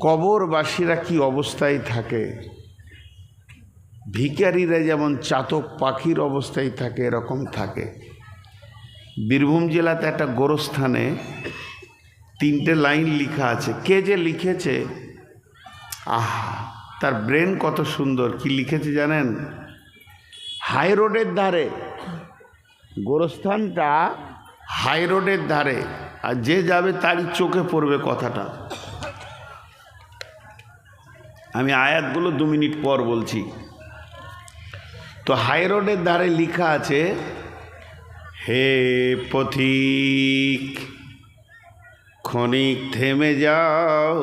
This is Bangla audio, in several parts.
কবরবাসীরা কি অবস্থায় থাকে? ভিখারিরা যেমন চাতক পাখির অবস্থায় থাকে, এরকম থাকে। বীরভূম জেলাতে একটা গোরস্থানে তিনটে লাইন লিখা আছে। কে যে লিখেছে? আহা, তার ব্রেন কত সুন্দর। কি লিখেছে জানেন? হাই রোডের ধারে। গোরস্থানটা হাই রোডের ধারে। আর যে যাবে তারই চোখে পড়বে কথাটা। আমি আয়াতগুলো দু মিনিট পর বলছি। তো হাই রোডের ধারে লেখা আছে, হে পথিক, ক্ষণিক থেমে যাও,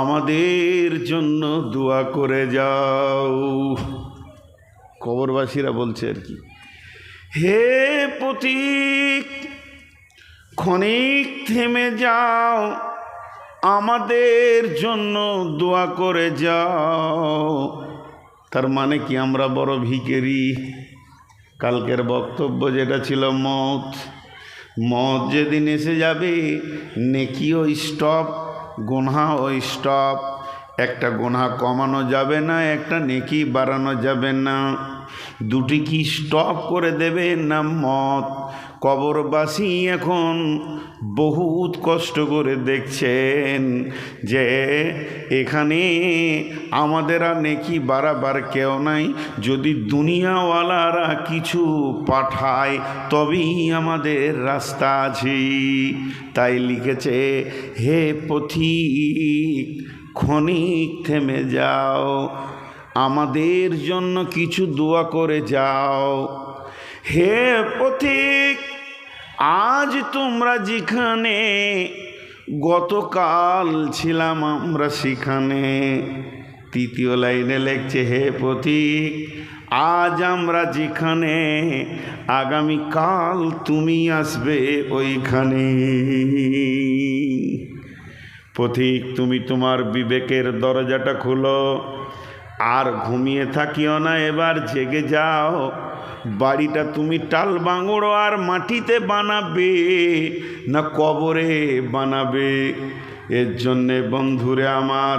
আমাদের জন্য দোয়া করে যাও। কবরবাসীরা বলছে আর কি, হে পথিক, ক্ষণিক থেমে যাও আমাদের জন্য দোয়া করে যাও। তার মানে কি আমরা বড় ভিকেরি কালকের বক্তব্য যেটা ছিল মত। মত যেদিন এসে যাবে, নেকিও স্টপ গোনহাও স্টপ একটা গোনা কমানো যাবে না, একটা নেকি বাড়ানো যাবে না। দুটি কি স্টপ করে দেবে না মত? কবরবাসী এখন বহুত কষ্ট করে দেখছেন যে এখানে আমাদের আর নেকি বারাবার কেউ নাই। যদি দুনিয়াওয়ালারা কিছু পাঠায়, তবেই আমাদের রাস্তা আছে। তাই লিখেছে, হে পথিক, ক্ষণিক থেমে যাও। আমাদের জন্য কিছু দোয়া করে যাও। হে পথিক আজ তোমরা যেখানে, গতকাল ছিলাম আমরা সেখানে। তৃতীয় লাইনে লেখছে, হে পথিক আজ আমরা যেখানে, আগামীকাল তুমি আসবে ওইখানে। পথিক তুমি তোমার বিবেকের দরজাটা খুলো, আর ঘুমিয়ে থাকিও না, এবার জেগে যাও। বাড়িটা তুমি টাল বাঙড়ো আর মাটিতে বানাবে না কবরে বানাবে। এর জন্যে বন্ধুরে আমার,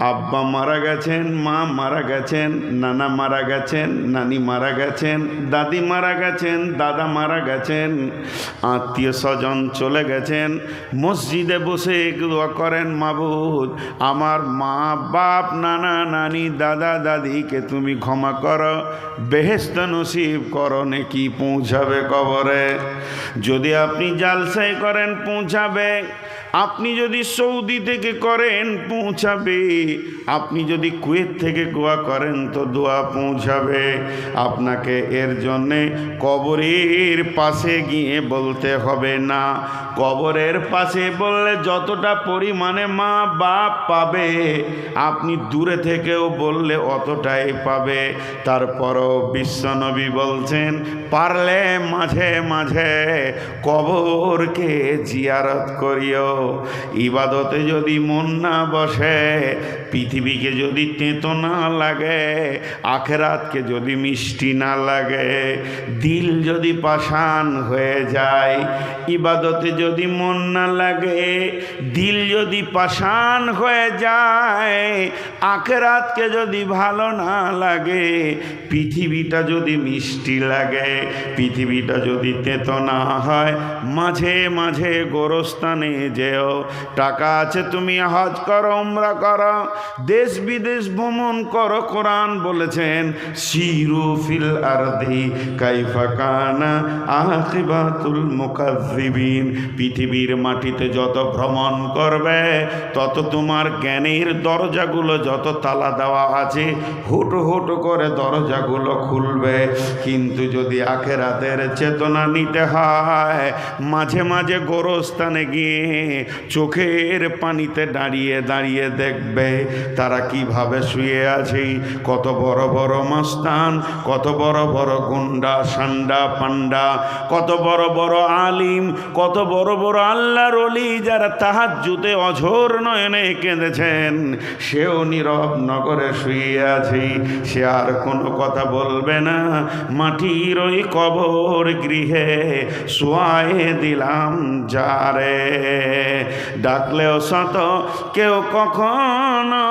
আব্বা মারা গেছেন, মা মারা গেছেন, নানা মারা গেছেন, নানি মারা গেছেন, দাদি মারা গেছেন, দাদা মারা গেছেন, আত্মীয় স্বজন চলে গেছেন, মসজিদে বসে দোয়া করেন মাবুদ। আমার মা, বাপ, নানা, নানি, দাদা, দাদিকে তুমি ক্ষমা করো বেহেস্ত নসিব করো, নাকি পৌঁছাবে কবরে। যদি আপনি জালসাই করেন, পৌঁছাবে। আপনি যদি সৌদি থেকে করেন, পৌঁছাবে। আপনি যদি কুয়েত থেকে গোয়া করেন, তো দোয়া পৌঁছাবে। আপনাকে এর জন্যে কবরের পাশে গিয়ে বলতে হবে না। কবরের পাশে বললে যতটা পরিমাণে মা বাপ পাবে, আপনি দূরে থেকেও বললে অতটাই পাবে। তারপরও বিশ্বনবী বলছেন, পারলে মাঝে মাঝে কবরকে জিয়ারত করিও। ইবাদতে যদি মন না বসে, পৃথিবীকে যদি তেঁতো না লাগে, আখেরাতকে যদি মিষ্টি না লাগে, দিল যদি পাষাণ হয়ে যায়, ইবাদতে যদি মন না লাগে, দিল যদি পাষাণ হয়ে যায়, আখেরাতকে যদি ভালো না লাগে, পৃথিবীটা যদি মিষ্টি লাগে, পৃথিবীটা যদি তেতো না হয়, মাঝে মাঝে গোরস্থানে যেও টাকা আছে, তুমি হজ করো, উমরা করো। দেশ বিদেশ ভ্রমণ করো, কোরআন বলেছেন শিরু ফিল আরধি কাইফা কানা আখিবাতুল মুকাজ্জিবিন পৃথিবীর মাটিতে যত ভ্রমণ করবে, তত তোমার জ্ঞানের দরজাগুলো, যত তালা দেওয়া আছে, হুটো হুটো করে দরজাগুলো খুলবে। কিন্তু যদি আখেরাতের চেতনা নিতে হয়, মাঝে মাঝে গোরস্থানে গিয়ে চোখের পানিতে দাঁড়িয়ে দাঁড়িয়ে দেখবে তারা কীভাবে শুয়ে আছে। কত বড় বড় মাস্তান, কত বড় বড় গুন্ডা, সান্ডা, পান্ডা, কত বড় বড় আলিম, কত বড় বড় আল্লাহর অলি যারা তাহার জুতে অঝোর নয়নে কেঁদেছেন। সেও নীরব নগরে শুয়ে আছে। সে আর কোনো কথা বলবে না। মাটির ওই কবর গৃহে শোয়ায়ে দিলাম যারে। ডাকলেও শত কেউ কখনো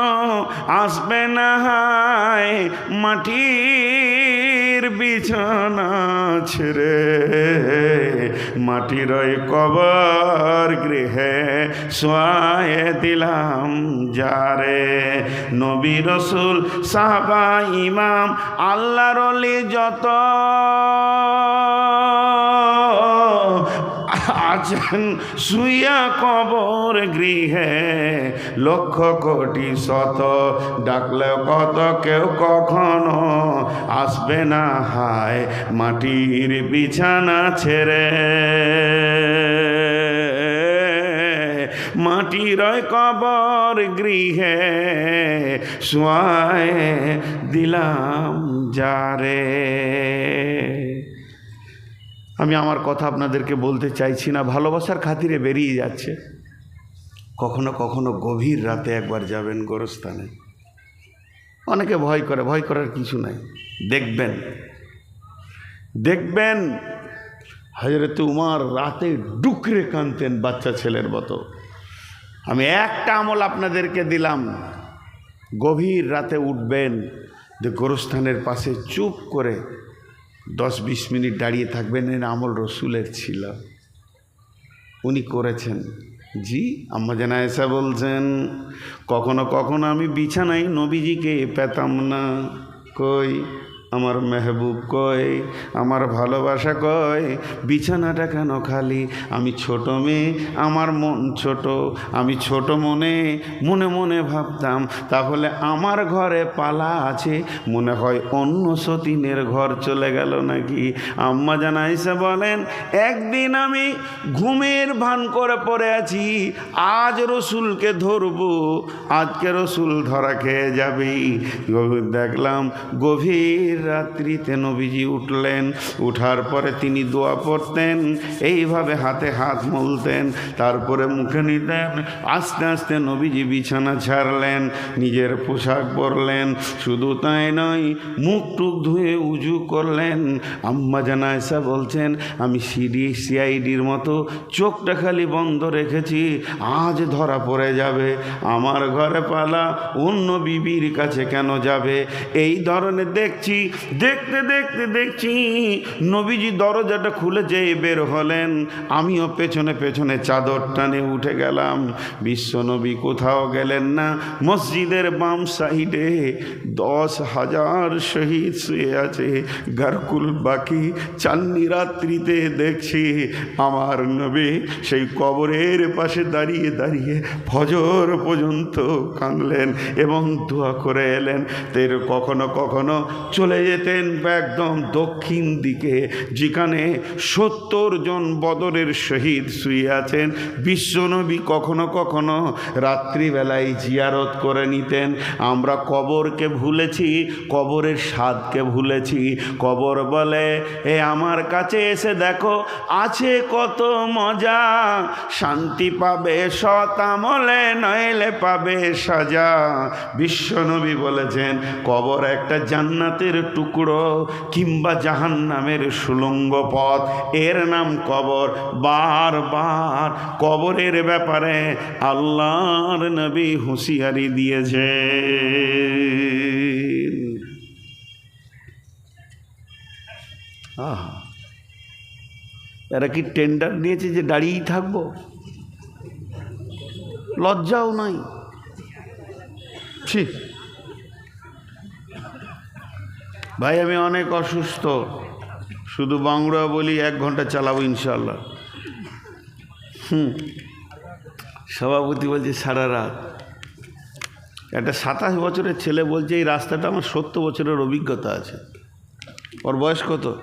আসবে না হায় মাটির বিছানা ছেড়ে। মাটির ওই কবর গৃহে সোয়ায়ে দিলাম যারে। নবী রসুল, সাহাবা, ইমাম, আল্লাহর যত আছেন শুইয়া কবর গৃহে লক্ষ কোটি শত ডাকলে কত কেউ কখনো আসবে না হায় মাটির বিছানা ছেড়ে। মাটির কবর গৃহে সোয়ায় দিলাম যারে। আমি আমার কথা আপনাদেরকে বলতে চাইছি না, ভালোবাসার খাতিরে বেরিয়ে যাচ্ছে। কখনো কখনো গভীর রাতে একবার যাবেন গোরস্থানে। অনেকে ভয় করে, ভয় করার কিছু নাই। দেখবেন দেখবেন, হজরত উমার রাতে ডুকরে কানতেন বাচ্চা ছেলের মতো। আমি একটা আমল আপনাদেরকে দিলাম, গভীর রাতে উঠবেন, যে গোরস্থানের পাশে চুপ করে দশ বিশ মিনিট দাঁড়িয়ে থাকবেন, এর আমল রসুলের ছিল। উনি করেছেন। জি, আম্মা জানা এসা বলছেন, কখনো কখনো আমি বিছানায় নবীজিকে পেতাম না। কই? আমার মেহবুব কয়, আমার ভালোবাসা কয়, বিছানাটা কেন খালি? আমি ছোট মেয়ে, আমার মন ছোট, আমি ছোট মনে মনে মনে ভাবতাম, তাহলে আমার ঘরে পালা আছে, মনে হয় অন্য সতীনের ঘর চলে গেল নাকি? আম্মা জানাইসে বলেন, একদিন আমি ঘুমের ভান করে পড়ে আছি, আজ রসুলকে ধরবো, আজকে রসুল ধরা খেয়ে যাবেই। দেখলাম, গভীর রাত্রিতে নবীজি উঠলেন। উঠার পরে তিনি দোয়া পড়তেন, এইভাবে হাতে হাত মলতেন, তারপরে মুখে নিতেন, আস্তে আস্তে নবীজি বিছানা ছাড়লেন, নিজের পোশাক পরলেন, শুধু তাই নয় মুখ টুক ধুয়ে উজু করলেন। আম্মা জানায়সা বলছেন, আমি সিডি, সিআইডির মতো চোখটা খালি বন্ধ রেখেছি, আজ ধরা পড়ে যাবে। আমার ঘরে পালা অন্য বিবির কাছে কেন যাবে? এই ধরনের দেখছি দেখতে দেখতে দেখছি নবীজি দরজাটা খুলে যেয়ে বের হলেন। আমিও পেছনে পেছনে চাদর টানে উঠে গেলাম। বিশ্ব নবী কোথাও গেলেন না। মসজিদের বাম সাইডে দশ হাজার শহীদ শুয়ে আছে। গারকুল বাকি। চান্নি রাত্রিতে দেখছি আমার নবী সেই কবরের পাশে দাঁড়িয়ে দাঁড়িয়ে ফজর পর্যন্ত কাঁদলেন এবং দোয়া করে এলেন। তের কখনো কখনো চলে যেতেন একদম দক্ষিণ দিকে, যেখানে সত্তর জন বদরের শহীদ শুয়ে আছেন। বিশ্বনবী কখনো কখনো রাত্রিবেলায় জিয়ারত করে নিতেন। আমরা কবরকে ভুলেছি, কবরের স্বাদকে ভুলেছি। কবর বলে, এ আমার কাছে এসে দেখো, আছে কত মজা। শান্তি পাবে শতামলে নইলে পাবে সাজা। বিশ্বনবী বলেছেন, কবর একটা জান্নাতের টুকরো কিংবা জাহান নামের সুলঙ্গ পথ। এর নাম কবর। বারবার কবরের ব্যাপারে আল্লাহর নবী হুঁশিয়ারি দিয়েছে এরা কি টেন্ডার নিয়েছে যে দাঁড়িয়েই থাকব? লজ্জাও নাই। ঠিক ভাই, আমি অনেক অসুস্থ। শুধু বাংলা বলি এক ঘণ্টা চালাবো ইনশাল্লাহ হুম। সভাপতি বলছে সারা রাত। একটা সাতাশ বছরের ছেলে বলছে, এই রাস্তাটা আমার সত্তর বছরের অভিজ্ঞতা আছে। ওর বয়স কত?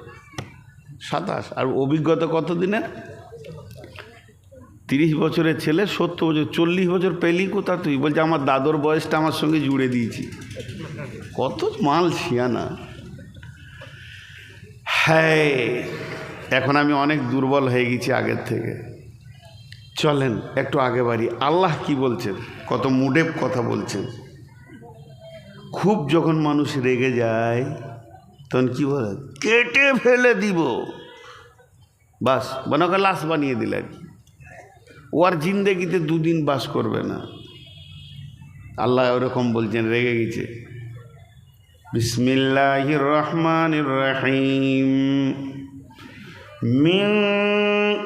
সাতাশ। আর অভিজ্ঞতা কত দিনের? তিরিশ বছরের ছেলে, সত্তর বছর, চল্লিশ বছর পেলি কোথা তুই? বলছে, আমার দাদর বয়সটা আমার সঙ্গে জুড়ে দিয়েছি। কত মাল ছিয়ানা হ্যাঁ এখন আমি অনেক দুর্বল হয়ে গেছি আগের থেকে। চলেন, একটু আগে বাড়ি। আল্লাহ কি বলছেন? কত মুডে কথা বলছেন। খুব যখন মানুষ রেগে যায়, তখন কি বলে? কেটে ফেলে দিব। বাস বানাকে লাশ বানিয়ে দিলেন। ও আর জিন্দেগিতে দুদিন বাস করবে না। আল্লাহ ওরকম বলছেন, রেগে গেছে। বিসমিল্লাহ রহমান রহিম من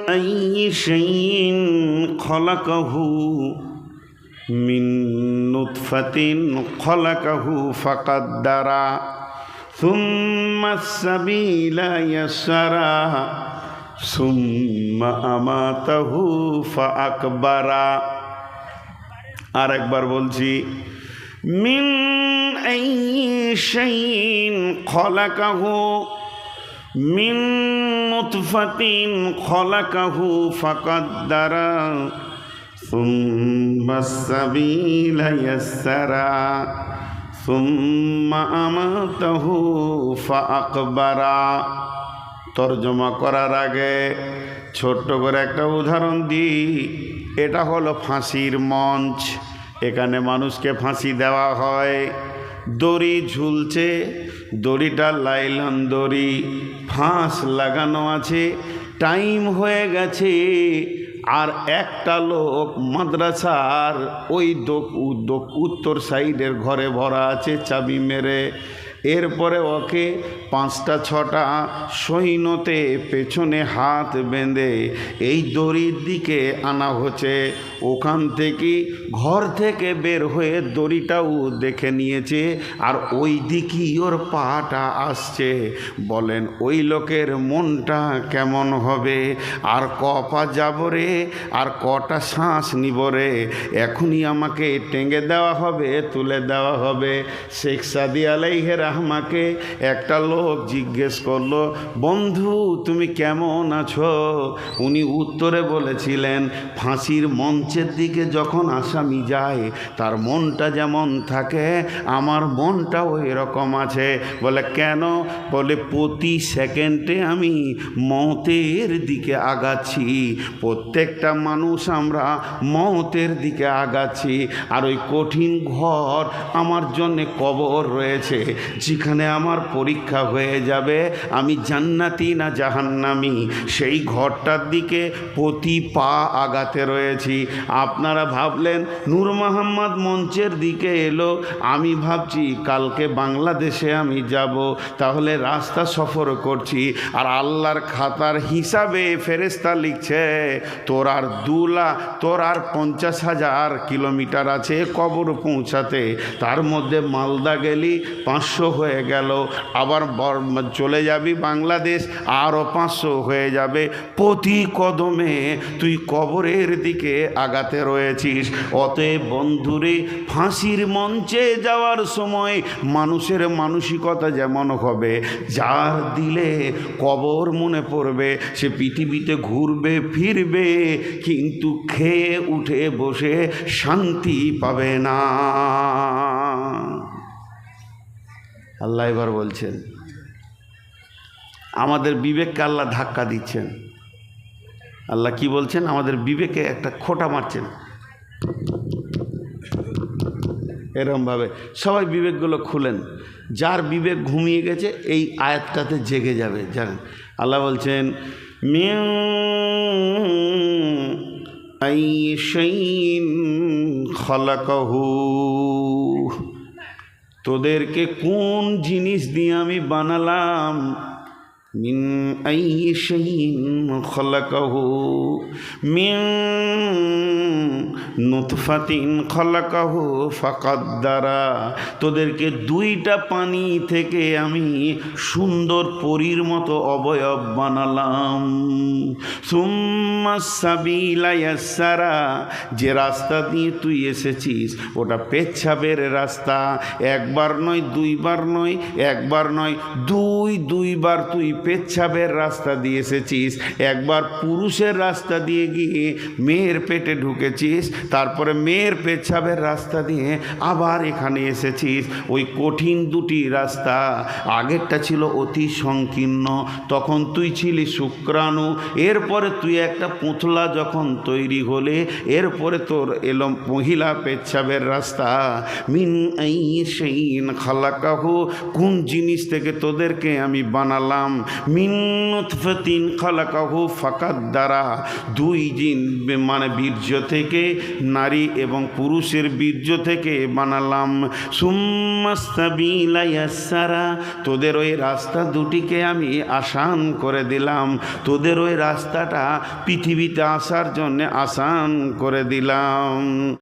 أي شيء خلقه من نطفة خلقه فقدر ثم السبيل يسرا ثم أماته فأكبر আর একবার বলছি মিন আই শাইইন খলাকাহু মিন নুতফাতিন খলাকাহু ফাকাদ্দারা ثم السبيل يسرا ثم أماته فأقبرا তর্জমা করার আগে ছোট্ট করে একটা উদাহরণ দিই এটা হলো ফাঁসির মঞ্চ এখানে মানুষকে ফাঁসি দেওয়া হয়। দড়ি ঝুলছে, দড়িটা লাইলন দড়ি, ফাঁস লাগানো আছে। টাইম হয়ে গেছে, আর একটা লোক মাদ্রাসার ওই উত্তর সাইডের ঘরে ভরা আছে, চাবি মেরে। এরপরে ওকে পাঁচটা, ছটা সৈন্যতে পেছনে হাত বেঁধে এই দড়ির দিকে আনা হচ্ছে। ওখান থেকে ঘর থেকে বের হয়ে দড়িটাও দেখে নিয়েছে আর ওই দিকই ওর পাটা আসছে। বলেন, ওই লোকের মনটা কেমন হবে? আর ক পা যাব রে? আর কটা শ্বাস নিব রে? এখনই আমাকে টেঙ্গে দেওয়া হবে, তুলে দেওয়া হবে। শেখ সাদি আলাইহের আমাকে একটা লোক জিজ্ঞেস করল, বন্ধু, তুমি কেমন আছো? উনি উত্তরে বলেছিলেন, ফাঁসির মঞ্চের দিকে যখন আসামি যায়, তার মনটা যেমন থাকে, আমার মনটাও এরকম আছে। বলে, কেন? বলে, প্রতি সেকেন্ডে আমি মতের দিকে আগাচ্ছি। প্রত্যেকটা মানুষ আমরা মতের দিকে আগাচ্ছি। আর ওই কঠিন ঘর আমার জন্যে কবর রয়েছে। যেখানে আমার পরীক্ষা হয়ে যাবে, আমি জান্নাতি না জাহান্নামি? সেই ঘরটার দিকে প্রতি পা আগাতে রয়েছি। আপনারা ভাবলেন, নূর মোহাম্মদ মঞ্চের দিকে এলো। আমি ভাবছি, কালকে বাংলাদেশে আমি যাব। তাহলে রাস্তা সফর করছি। আর আল্লাহর খাতার হিসাবে ফেরেস্তা লিখছে, তোর আর দু লাখ তোর আর পঞ্চাশ হাজার কিলোমিটার আছে কবর পৌঁছাতে। তার মধ্যে মালদা গেলি পাঁচশো হয়ে গেল। আবার চলে যাবি বাংলাদেশ আরও পাঁচশো হয়ে যাবে। প্রতি কদমে তুই কবরের দিকে আগাতে রয়েছিস। অতএব বন্ধুরে, ফাঁসির মঞ্চে যাওয়ার সময় মানুষের মানসিকতা যেমন হবে, যার দিলে কবর মনে পড়বে, সে পৃথিবীতে ঘুরবে, ফিরবে, কিন্তু খেয়ে উঠে বসে শান্তি পাবে না। আল্লাহ এবার বলছেন, আমাদের বিবেককে আল্লাহ ধাক্কা দিচ্ছেন। আল্লাহ কি বলছেন? আমাদের বিবেকে একটা খোটা মারছেন। এরমভাবে সবাই বিবেকগুলো খুলেন। যার বিবেক ঘুমিয়ে গেছে, এই আয়াতটাতে জেগে যাবে। জানেন, আল্লাহ বলছেন মিউ খলাকাহু। তোদেরকে কোন জিনিস দিয়ে আমি বানালাম? মিন আই শাইইন খলাকাহু, মিন নুতফাতিন খলাকাহু ফাকাদ্দারা, তোদেরকে দুইটা পানি থেকে আমি সুন্দর পরীর মতো অবয়ব বানালাম। সুম্মা সাবিলা ইয়াসসারা যে রাস্তা দিয়ে তুই এসেছিস, ওটা পেচ্ছাবের রাস্তা। একবার নয়, দুইবার নয়, একবার নয়, দুই, দুইবার তুই পেচ্ছাবের রাস্তা দিয়ে এসেছিস, একবার পুরুষের রাস্তা দিয়ে গিয়ে মেয়ের পেটে ঢুকেছিস, তারপরে মেয়ের পেচ্ছাবের রাস্তা দিয়ে আবার এখানে এসেছিস। ওই কঠিন দুটি রাস্তা, আগেরটা ছিল অতি সংকীর্ণ, তখন তুই ছিলি শুক্রাণু, এরপরে তুই একটা পুঁতলা যখন তৈরি হলে, এরপরে তোর এলো মহিলা পেচ্ছাবের রাস্তা। মিন সেইন খালাকাহু, কোন জিনিস থেকে তোদেরকে আমি বানালাম? মিন্নুৎফতিন খালাকাহু ফাকাদ দ্বারা দুই জিন মানে বীর্য থেকে নারী এবং পুরুষের বীর্য থেকে বানালাম। সুম্মাস্তাবিলাইয়াসারা তোদের ওই রাস্তা দুটিকে আমি আসান করে দিলাম। তোদের ওই রাস্তাটা পৃথিবীতে আসার জন্যে আসান করে দিলাম।